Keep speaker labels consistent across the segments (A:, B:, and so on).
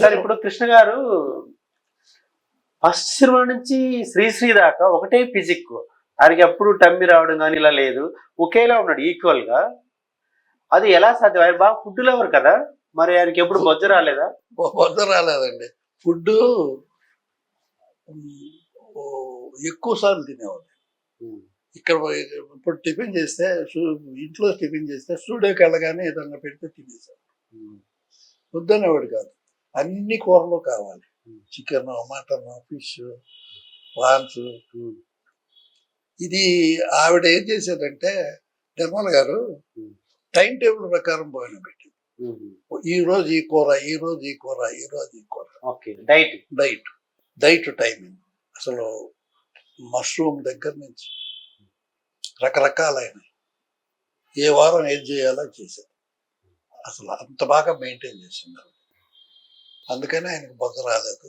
A: Sir ఇప్పుడు కృష్ణ గారు first cinema నుంచి శ్రీశ్రీ దాకా ఒకటే ఫిజిక్ ఆయనకి ఎప్పుడు టమ్మి రావడం కానీ ఇలా లేదు. ఒకేలా ఉన్నాడు ఈక్వల్గా. అది ఎలా సాధ్యం? ఆయన బాగా ఫుడ్ లవర్ కదా. మరి ఆయనకి ఎప్పుడు బొజ్జ రాలేదా?
B: వద్ద రాలేదండి. ఫుడ్ ఎక్కువ సార్లు తినేవాడు. ఇక్కడ ఇప్పుడు టిఫిన్ చేస్తే ఇంట్లో టిఫిన్ చేస్తే స్టూడియోకి వెళ్ళగానే ఏదన్నా పెడితే తినేసాడు వద్దనేవాడు కాదు. అన్ని కూరలు కావాలి. Chicken mutton fish prawns. ఇది ఆవిడ ఏం చేసేదంటే నిర్మల గారు. టైం టేబుల్ ప్రకారం భోజనం పెట్టింది. ఈ రోజు ఈ కూర ఈ రోజు ఈ కూర ఈ రోజు ఈ కూర.
A: Okay diet.
B: Diet. Diet timing. అసలు మష్రూమ్ దగ్గర నుంచి రకరకాలైన ఏ వారం ఏం చేయాలో చేశారు. అసలు అంత బాగా మెయింటైన్ చేసింది. అందుకనే ఆయనకు బొద్ద రాలేదు.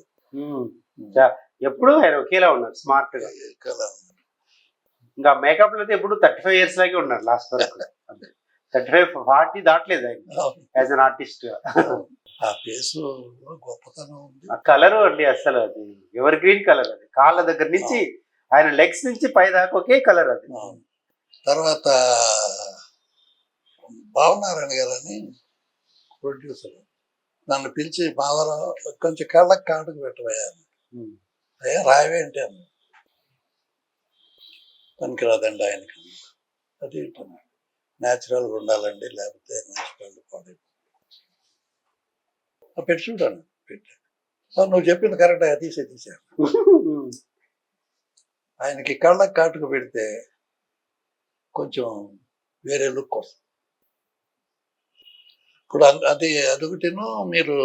A: ఎప్పుడు ఆయన ఒకేలా ఉన్నారు
B: స్మార్ట్గా
A: ఇంకా మేకప్లో అయితే ఎప్పుడు థర్టీ ఫైవ్ ఇయర్స్ లాగే ఉన్నారు లాస్ట్ వరకు. థర్టీ ఫైవ్ ఫార్టీ దాటలేదు ఆయన. As an artist. గా
B: ఆ ఫేస్ గొప్పతనం ఉంది.
A: ఆ కలర్ అండి అసలు అది. ఎవర్ గ్రీన్ కలర్ అది. కాళ్ళ దగ్గర నుంచి ఆయన లెగ్స్ నుంచి పై దాకా ఒకే కలర్ అది.
B: తర్వాత భావనారాయణ గారు అని ప్రొడ్యూసర్. నన్ను పిలిచి బావరావు కొంచెం కళ్ళకి కాటుకు పెట్టబోయాను. అయ్యా రాయవేంటి అన్న పనికిరాదండి ఆయనకి. అది న్యాచురల్గా ఉండాలండి లేకపోతే న్యాచురల్ పాడై పెట్టి చూడాను పెట్టి. "ఆ, నువ్వు చెప్పింది కరెక్ట్ తీసే తీసాను. ఆయనకి కళ్ళకి కాటుకు పెడితే కొంచెం వేరే లుక్ వస్తుంది. ఇప్పుడు అది అదొకటిను మీరు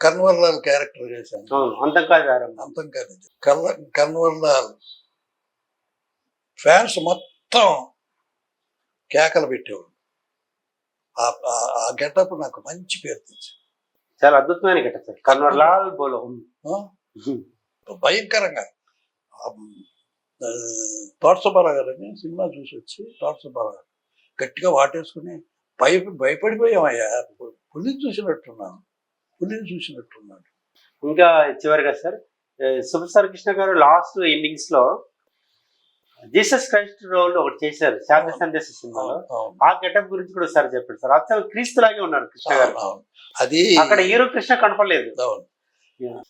B: కన్వర్లాల్ క్యారెక్టర్ చేశాను
A: అవును అంతం కాదు
B: కన్వర్లాల్ ఫ్యాన్స్ మొత్తం కేకలు పెట్టేవాడు ఆ- గెటప్ నాకు మంచి పేరు తెచ్చింది.
A: చాలా అద్భుతమైన గట్ట సార్. కన్వర్ లాల్ బోలో?
B: భయంకరంగా. తోట సుబ్బారావు గారు అని సినిమా చూసి వచ్చి తోట సుబ్బారావు గారు గట్టిగా వాటేసుకుని భయ భయపడిపోయామయ్యా. పులిని చూసినట్టున్నాను. పులిని చూసినట్టున్నాడు.
A: ఇంకా చివరిగా సార్ సుభసార్ కృష్ణ గారు లాస్ట్ ఎండింగ్స్లో జీసస్ క్రైస్ట్ రోల్ ఒకటి చేశారు శాంతి సందేశ సినిమాలో. ఆ గెటప్ గురించి కూడా సార్ చెప్పండి సార్. అసలు క్రీస్తు లాగే ఉన్నారు కృష్ణ గారు.
B: అది
A: అక్కడ హీరో కృష్ణ కనపడలేదు.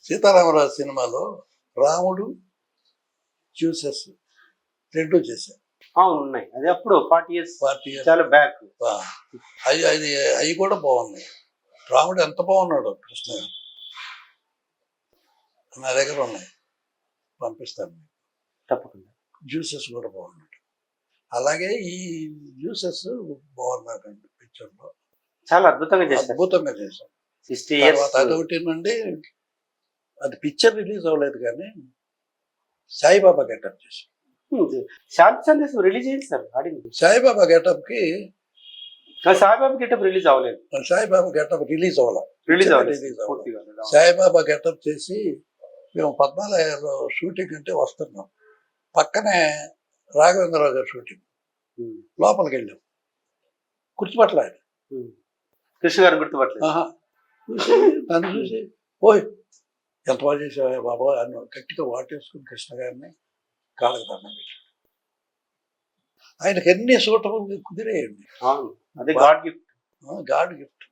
B: సీతారామరాజు సినిమాలో రాముడు చూసెస్ రెండు చేశారు.
A: అవును ఉన్నాయి. అది అప్పుడు ఫార్టీ ఇయర్స్
B: పార్టీ
A: చాలా బ్యాక్.
B: అవి అది అవి కూడా బాగున్నాయి. రాముడు ఎంత బాగున్నాడు కృష్ణ. నా దగ్గర ఉన్నాయి. పంపిస్తాను.
A: తప్పకుండా.
B: జ్యూసెస్ కూడా బాగున్నాడు అలాగే ఈ జ్యూసెస్ బాగున్నాడండి పిక్చర్లో.
A: చాలా అద్భుతంగా చేశారు.
B: అద్భుతంగా చేశాం
A: సిక్స్టీ ఇయర్స్
B: అదొకటి నుండి అది పిక్చర్ రిలీజ్ అవ్వలేదు కానీ సాయిబాబా గెటప్ చేశాం
A: శాంతి సందేశం రిలీజ్ అయింది సార్ ఆడింది
B: సాయిబాబా గెటప్కి
A: సాయిబాబా గెటప్ రిలీజ్ అవ్వలేదు.
B: సాయిబాబా గెటప్ రిలీజ్ అవ్వాలి.
A: రిలీజ్ అవ్వలేదు.
B: సాయిబాబా గెటప్ చేసి మేము పద్మాలయంలో షూటింగ్ అంటే వస్తున్నాం. పక్కనే రాఘవేంద్రరావు గారి షూటింగ్. లోపలికి వెళ్ళాం. ఆయన.
A: కృష్ణ గారు గుర్తుపట్టలేదు.
B: నన్ను చూసి ఓయ్ ఎంత బాగా చేసావా బాబా అని గట్టిగా వాటేసుకుని కృష్ణ గారిని కాళ్ళకి దండం పెట్టాడు. ఆయనకి ఎన్ని సూటబుల్ కుదిరేయండి.
A: అవును అదే గాడ్ గిఫ్ట్.
B: God gift.